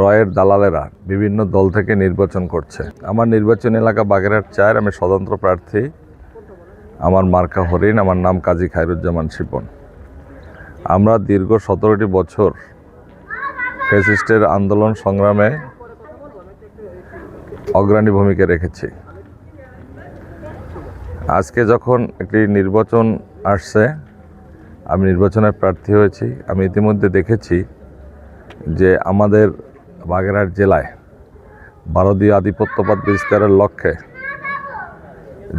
রয়ের দালালেরা বিভিন্ন দল থেকে নির্বাচন করছে। আমার নির্বাচন এলাকা বাগেরহাট চায়ের আমি স্বতন্ত্র প্রার্থী। আমার মার্কা হরিণ, আমার নাম কাজী খায়রুজ্জামান শিপন। আমরা দীর্ঘ সতেরোটি বছর ফেসিস্টের আন্দোলন সংগ্রামে অগ্রণী ভূমিকা রেখেছি। আজকে যখন একটি নির্বাচন আসছে, আমি নির্বাচনের প্রার্থী হয়েছি। আমি ইতিমধ্যে দেখেছি যে আমাদের বাগেরহাট জেলায় ভারতীয় আধিপত্যবাদ বিস্তারের লক্ষ্যে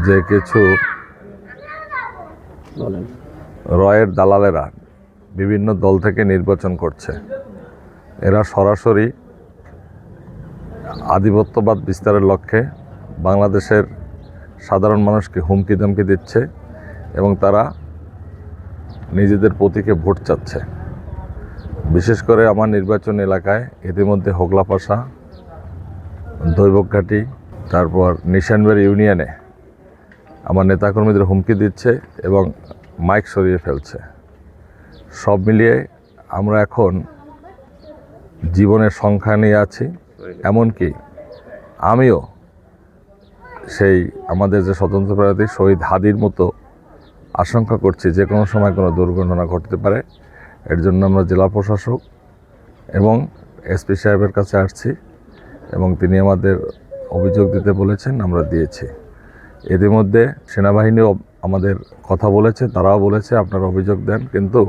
যে কিছু রয়ের দালালেরা বিভিন্ন দল থেকে নির্বাচন করছে এরা সরাসরি আধিপত্যবাদ বিস্তারের লক্ষ্যে বাংলাদেশের সাধারণ মানুষকে হুমকি ধমকি দিচ্ছে এবং তারা নিজেদের প্রতীকে ভোট চাচ্ছে। বিশেষ করে আমার নির্বাচন এলাকায় ইতিমধ্যে হোগলাপাশা দৈবকঘাটি তারপর নিশানবাড়ি ইউনিয়নে আমার নেতাকর্মীদের হুমকি দিচ্ছে এবং মাইক সরিয়ে ফেলছে। সব মিলিয়ে আমরা এখন জীবনের সংখ্যা নিয়ে আছি, এমনকি আমিও সেই আমাদের যে স্বতন্ত্র প্রার্থী শহীদ হাদির মতো আশঙ্কা করছি যে কোনো সময় কোনো দুর্ঘটনা ঘটতে পারে। এর জন্য আমরা জেলা প্রশাসক এবং এসপি সাহেবের কাছে আসছি এবং তিনি আমাদের অভিযোগ দিতে বলেছেন, আমরা দিয়েছি। ইতিমধ্যে সেনাবাহিনীও আমাদের কথা বলেছে, তারাও বলেছে, আপনারা অভিযোগ দেন, কিন্তু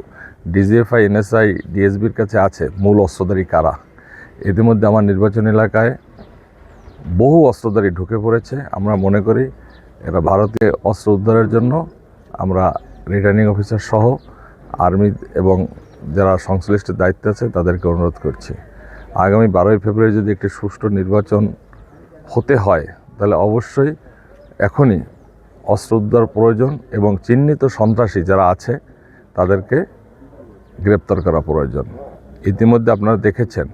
ডিজিএফআই, এনএসআই, ডিএসবির কাছে আছে মূল অস্ত্রধারী কারা। ইতিমধ্যে আমার নির্বাচন এলাকায় বহু অস্ত্রধারী ঢুকে পড়েছে। আমরা মনে করি এরা ভারতীয় অস্ত্র উদ্ধারের জন্য আমরা রিটার্নিং অফিসার সহ, আর্মি এবং যারা সংশ্লিষ্ট দায়িত্ব আছে, তাদেরকে অনুরোধ করছি। আগামী বারোই ফেব্রুয়ারি যদি একটি সুষ্ঠু নির্বাচন হতে হয়, তাহলে অবশ্যই এখনই অস্ত্র উদ্ধার প্রয়োজন এবং চিহ্নিত সন্ত্রাসী যারা আছে, তাদেরকে গ্রেপ্তার করা প্রয়োজন। ইতিমধ্যে আপনারা দেখেছেন,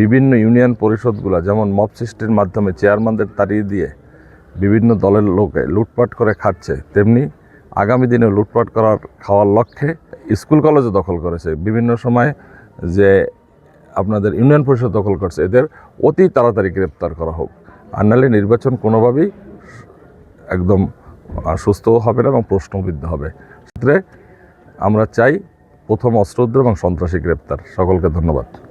বিভিন্ন ইউনিয়ন পরিষদগুলো, যেমন মব সৃষ্টির মাধ্যমে চেয়ারম্যানদের তাড়িয়ে দিয়ে বিভিন্ন দলের লোকে লুটপাট করে খাচ্ছে, তেমনি আগামী দিনে লুটপাট করার, খাওয়ার লক্ষ্যে স্কুল কলেজও দখল করেছে। বিভিন্ন সময় যে আপনাদের ইউনিয়ন পরিষদ দখল করছে, এদের অতি তাড়াতাড়ি গ্রেপ্তার করা হোক। আর নাহলে নির্বাচন কোনোভাবেই একদম সুস্থ হবে না এবং প্রশ্নবিদ্ধ হবে। সেক্ষেত্রে আমরা চাই প্রথম অস্ত্রদ্র এবং সন্ত্রাসী গ্রেপ্তার। সকলকে ধন্যবাদ।